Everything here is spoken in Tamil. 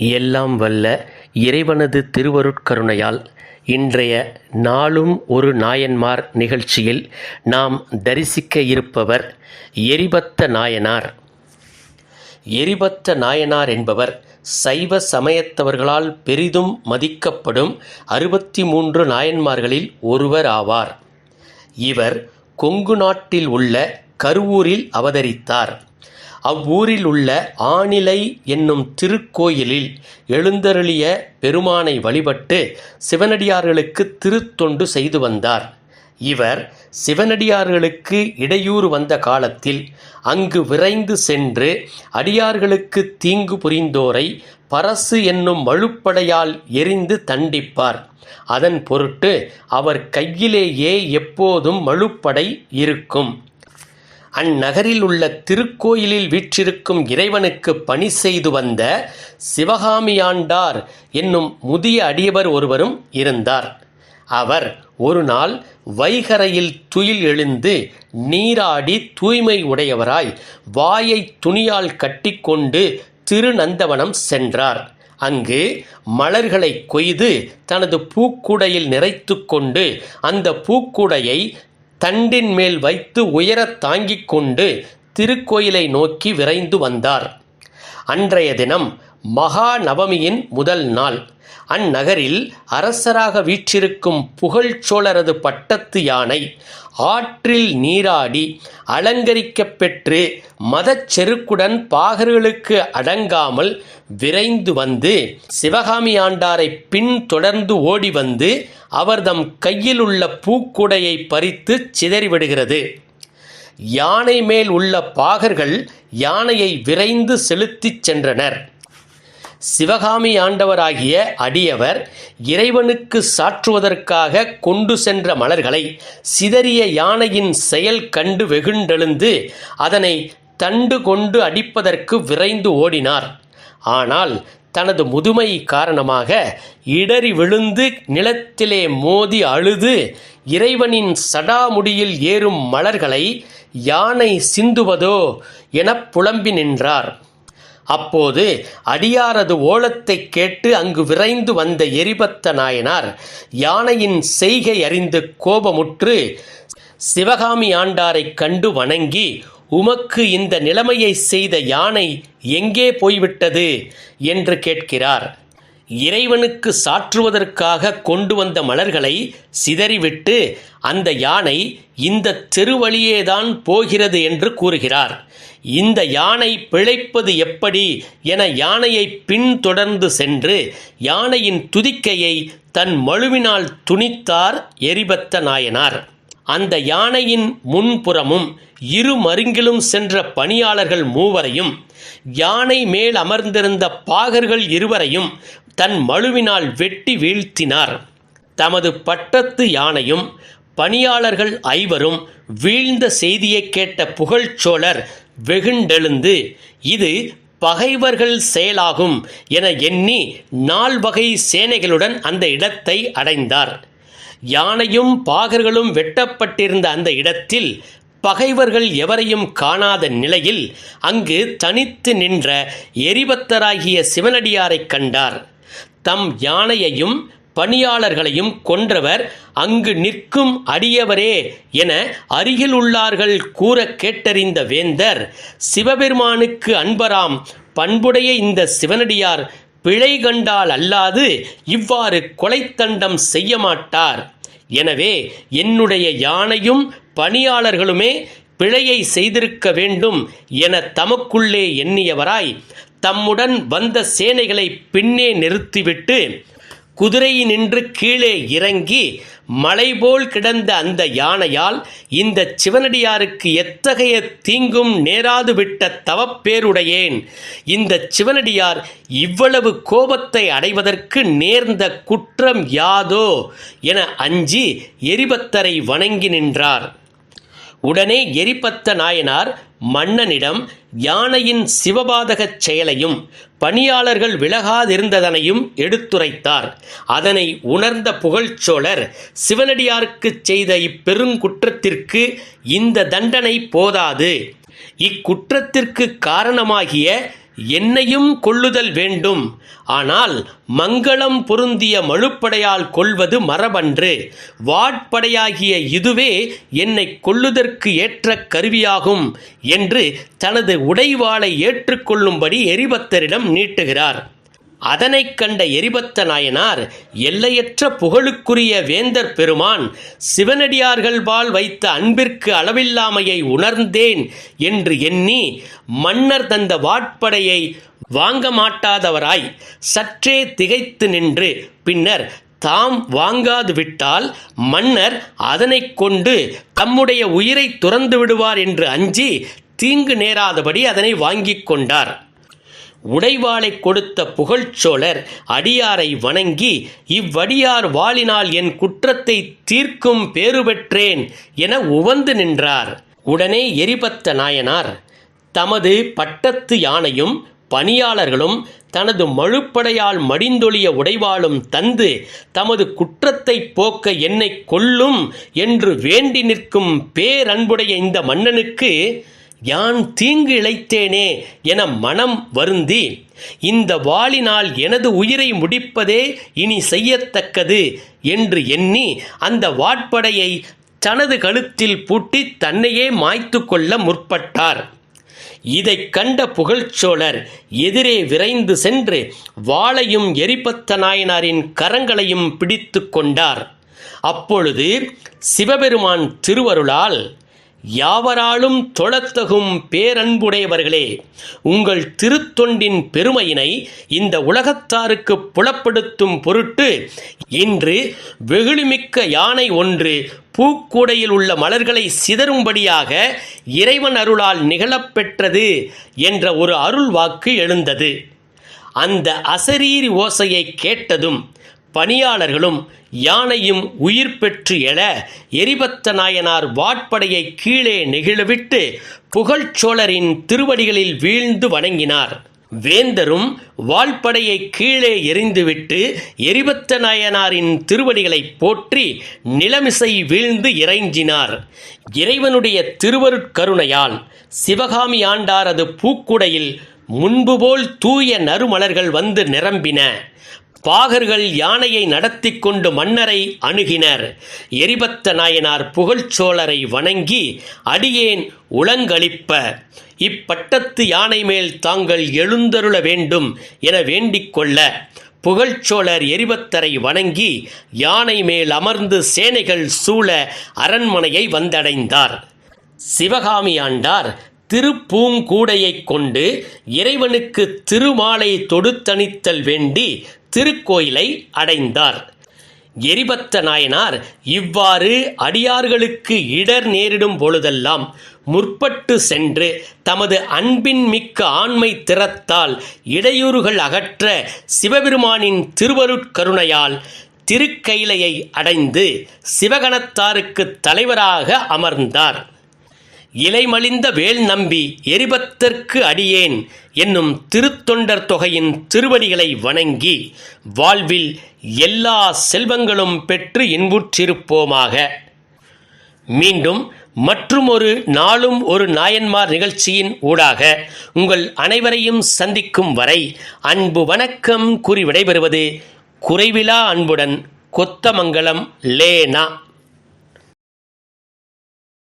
எல்லாம் வல்ல இறைவனது திருவருட்கருணையால் இன்றைய நாளும் ஒரு நாயன்மார் நிகழ்ச்சியில் நாம் தரிசிக்க இருப்பவர் எரிபத்த நாயனார். எரிபத்த நாயனார் என்பவர் சைவ சமயத்தவர்களால் பெரிதும் மதிக்கப்படும் அறுபத்தி மூன்று நாயன்மார்களில் ஒருவர் ஆவார். இவர் கொங்கு நாட்டில் உள்ள கருவூரில் அவதரித்தார். அவ்வூரில் உள்ள ஆணிலை என்னும் திருக்கோயிலில் எழுந்தருளிய பெருமானை வழிபட்டு சிவனடியார்களுக்கு திருத்தொண்டு செய்து வந்தார். இவர் சிவனடியார்களுக்கு இடையூறு வந்த காலத்தில் அங்கு விரைந்து சென்று அடியார்களுக்கு தீங்கு புரிந்தோரை பரசு என்னும் வழுப்படையால் எரிந்து தண்டிப்பார். அதன் பொருட்டு அவர் கையிலேயே எப்போதும் மழுப்படை இருக்கும். அந்நகரில் உள்ள திருக்கோயிலில் வீற்றிருக்கும் இறைவனுக்கு பணி செய்து வந்த சிவகாமியாண்டார் என்னும் முதிய அடியவர் ஒருவரும் இருந்தார். அவர் ஒரு நாள் வைகரையில் துயில் எழுந்து நீராடி தூய்மை உடையவராய் வாயை துணியால் கட்டிக்கொண்டு திருநந்தவனம் சென்றார். அங்கு மலர்களை கொய்து தனது பூக்குடையில் நிறைத்து கொண்டு அந்த பூக்குடையை தண்டின் மேல் வைத்து உயரத் தாங்கிக் கொண்டு திருக்கோயிலை நோக்கி விரைந்து வந்தார். அன்றைய தினம் மகா நவமியின் முதல் நாள். அந்நகரில் அரசராக வீற்றிருக்கும் புகழ்ச்சோழரது பட்டத்து யானை ஆற்றில் நீராடி அலங்கரிக்கப் பெற்று மதச்செருக்குடன் பாகர்களுக்கு அடங்காமல் விரைந்து வந்து சிவகாமி ஆண்டாரை பின்தொடர்ந்து ஓடி வந்து அவர்தம் கையில் உள்ள பூக்குடையை பறித்து சிதறிவிடுகிறது. யானை மேல் உள்ள பாகர்கள் யானையை விரைந்து செலுத்திச் சென்றனர். சிவகாமி ஆண்டவராகிய அடியவர் இறைவனுக்கு சாற்றுவதற்காக கொண்டு சென்ற மலர்களை சிதறிய யானையின் செயல் கண்டு வெகுண்டெழுந்து அதனை தண்டு கொண்டு அடிப்பதற்கு விரைந்து ஓடினார். ஆனால் தனது முதுமை காரணமாக இடறி விழுந்து நிலத்திலே மோதி அழுது இறைவனின் சடாமுடியில் ஏறும் மலர்களை யானை சிந்துவதோ எனப் புலம்பி நின்றார். அப்போது அடியாரது ஓலத்தைக் கேட்டு அங்கு விரைந்து வந்த எரிபத்த நாயனார் யானையின் செய்கை அறிந்து கோபமுற்று சிவகாமி ஆண்டாரைக் கண்டு வணங்கி உமக்கு இந்த நிலைமையை செய்த யானை எங்கே போய்விட்டது? என்று கேட்கிறார். இறைவனுக்கு சாற்றுவதற்காக கொண்டு வந்த மலர்களை சிதறிவிட்டு அந்த யானை இந்த தெருவழியேதான் போகிறது என்று கூறுகிறார். இந்த யானை பிழைப்பது எப்படி என யானையை பின்தொடர்ந்து சென்று யானையின் துதிக்கையை தன் மழுவினால் துணித்தார் எரிபத்த நாயனார். அந்த யானையின் முன்புறமும் இரு மருங்கிலும் சென்ற பணியாளர்கள் மூவரையும் யானை மேல் அமர்ந்திருந்த பாகர்கள் இருவரையும் தன் மழுவினால் வெட்டி வீழ்த்தினார். தமது பட்டத்து யானையும் பணியாளர்கள் ஐவரும் வீழ்ந்த செய்தியைக் கேட்ட புகழ்ச்சோழர் வெகுண்டெழுந்து இது பகைவர்கள் செயலாகும் என எண்ணி நால்வகை சேனைகளுடன் அந்த இடத்தை அடைந்தார். யானையும் பாகர்களும் வெட்டப்பட்டிருந்த அந்த இடத்தில் பகைவர்கள் எவரையும் காணாத நிலையில் அங்கு தனித்து நின்ற எரிபத்தராகிய சிவனடியாரைக் கண்டார். தம் யானையையும் பணியாளர்களையும் கொன்றவர் அங்கு நிற்கும் அடியவரே என அருகில் உள்ளார்கள் கூற கேட்டறிந்த வேந்தர் சிவபெருமானுக்கு அன்பராம் பண்புடைய இந்த சிவனடியார் பிழை கண்டால் அல்லாது இவ்வாறு கொலைத்தண்டம் செய்ய மாட்டார். எனவே என்னுடைய யானையும் பணியாளர்களுமே பிழையை செய்திருக்க வேண்டும் என தமக்குள்ளே எண்ணியவராய் தம்முடன் வந்த சேனைகளை பின்னே நிறுத்திவிட்டு குதிரை நின்று கீழே இறங்கி மலை போல் கிடந்த அந்த யானையால் இந்த சிவனடியாருக்கு எத்தகைய தீங்கும் நேராது விட்ட தவப்பேருடையேன் இந்த சிவனடியார் இவ்வளவு கோபத்தை அடைவதற்கு நேர்ந்த குற்றம் யாதோ என அஞ்சி எரிபத்தரை வணங்கி நின்றார். உடனே எரிபத்த நாயனார் மன்னனிடம் யானையின் சிவபாதகச் செயலையும் பணியாளர்கள் விலகாதிருந்ததனையும் எடுத்துரைத்தார். அதனை உணர்ந்த புகழ்ச்சோழர் சிவனடியாருக்குச் செய்த இப்பெருங்குற்றத்திற்கு இந்த தண்டனை போதாது. இக்குற்றத்திற்கு காரணமாகிய என்னையும் கொள்ளுதல் வேண்டும். ஆனால் மங்களம் பொருந்திய மழுப்படையால் கொள்வது மரபன்று. வாட்படையாகிய இதுவே என்னை கொள்ளுதற்கு ஏற்ற கருவியாகும் என்று தனது உடைவாளை ஏற்றுக்கொள்ளும்படி எரிபத்தரிடம் நீட்டுகிறார். அதனைக் கண்ட எரிபத்த நாயனார் எல்லையற்ற புகழுக்குரிய வேந்தர் பெருமான் சிவனடியார்கள் பால் வைத்த அன்பிற்கு அளவில்லாமையை உணர்ந்தேன் என்று எண்ணி மன்னர் தந்த வாட்படையை வாங்க மாட்டாதவராய் சற்றே திகைத்து நின்று பின்னர் தாம் வாங்காது விட்டால் மன்னர் அதனை கொண்டு தம்முடைய உயிரை துறந்து விடுவார் என்று அஞ்சி தீங்கு நேராதபடி அதனை வாங்கிக் கொண்டார். உடைவாளை கொடுத்த புகழ்ச்சோழர் அடியாரை வணங்கி இவ்வடியார் வாளினால் என் குற்றத்தை தீர்க்கும் பேறு பெற்றேன் என உவந்து நின்றார். உடனே எரிபத்த நாயனார் தமது பட்டத்து யானையும் பணியாளர்களும் தனது மழுப்படையால் மடிந்தொழிய உடைவாளும் தந்து தமது குற்றத்தை போக்க என்னை கொல்லும் என்று வேண்டி நிற்கும் பேரன்புடைய இந்த மன்னனுக்கு யான் தீங்கு இழைத்தேனே என மனம் வருந்தி இந்த வாளினால் எனது உயிரை முடிப்பதே இனி செய்யத்தக்கது என்று எண்ணி அந்த வாட்படையை தனது கழுத்தில் பூட்டி தன்னையே மாய்த்து கொள்ள முற்பட்டார். இதைக் கண்ட புகழ்ச்சோழர் எதிரே விரைந்து சென்று வாளையும் எரிபத்த நாயனாரின் கரங்களையும் பிடித்து கொண்டார். அப்பொழுது சிவபெருமான் திருவருளால் யாவராலும் தொழத்தகும் பேரன்புடையவர்களே உங்கள் திருத்தொண்டின் பெருமையினை இந்த உலகத்தாருக்கு புலப்படுத்தும் பொருட்டு இன்று வெகுளிமிக்க யானை ஒன்று பூக்கூடையில் உள்ள மலர்களை சிதறும்படியாக இறைவன் அருளால் நிகழப்பெற்றது என்ற ஒரு அருள் வாக்கு எழுந்தது. அந்த அசரீரி ஓசையை கேட்டதும் பணியாளர்களும் யானையும் உயிர் பெற்று எழ எரிபத்த நாயனார் வாட்படையை கீழே நெகிழவிட்டு புகழ்ச்சோழரின் திருவடிகளில் வீழ்ந்து வணங்கினார். வேந்தரும் வாள்படையை கீழே எறிந்துவிட்டு எரிபத்த நாயனாரின் திருவடிகளை போற்றி நிலமிசை வீழ்ந்து இறைஞ்சினார். இறைவனுடைய திருவருட்கருணையால் சிவகாமி ஆண்டாரது பூக்குடையில் முன்பு போல் தூய நறுமலர்கள் வந்து நிரம்பின. பாகர்கள் யானையை நடத்தி கொண்டு மன்னரை அணுகினர். எரிபத்த நாயனார் புகழ்ச்சோழரை வணங்கி அடியேன் உளங்களிப்ப இப்பட்டத்து யானை மேல் தாங்கள் எழுந்தருள வேண்டும் என வேண்டிக் கொள்ள புகழ்ச்சோழர் எரிபத்தரை வணங்கி யானை மேல் அமர்ந்து சேனைகள் சூழ அரண்மனையை வந்தடைந்தார். சிவகாமி ஆண்டார் திருப்பூங்கூடையைக் கொண்டு இறைவனுக்கு திருமாலை தொடுத்தணித்தல் வேண்டி திருக்கோயிலை அடைந்தார். எரிபத்த நாயனார் இவ்வாறு அடியார்களுக்கு இடர் நேரிடும் பொழுதெல்லாம் முற்பட்டு சென்று தமது அன்பின் மிக்க ஆண்மை திறத்தால் இடையூறுகள் அகற்ற சிவபெருமானின் திருவருட்கருணையால் திருக்கைலையை அடைந்து சிவகணத்தாருக்கு தலைவராக அமர்ந்தார். இலைமலிந்த வேல் நம்பி எரிபத்தற்கு அடியேன் என்னும் திருத்தொண்டர் தொகையின் திருவடிகளை வணங்கி வாழ்வில் எல்லா செல்வங்களும் பெற்று இன்புற்றிருப்போமாக. மீண்டும் மற்றுமொரு நாளும் ஒரு நாயன்மார் நிகழ்ச்சியின் ஊடாக உங்கள் அனைவரையும் சந்திக்கும் வரை அன்பு வணக்கம் கூறி விடைபெறுவது குறைவிலா அன்புடன் கொத்தமங்கலம் லேனா.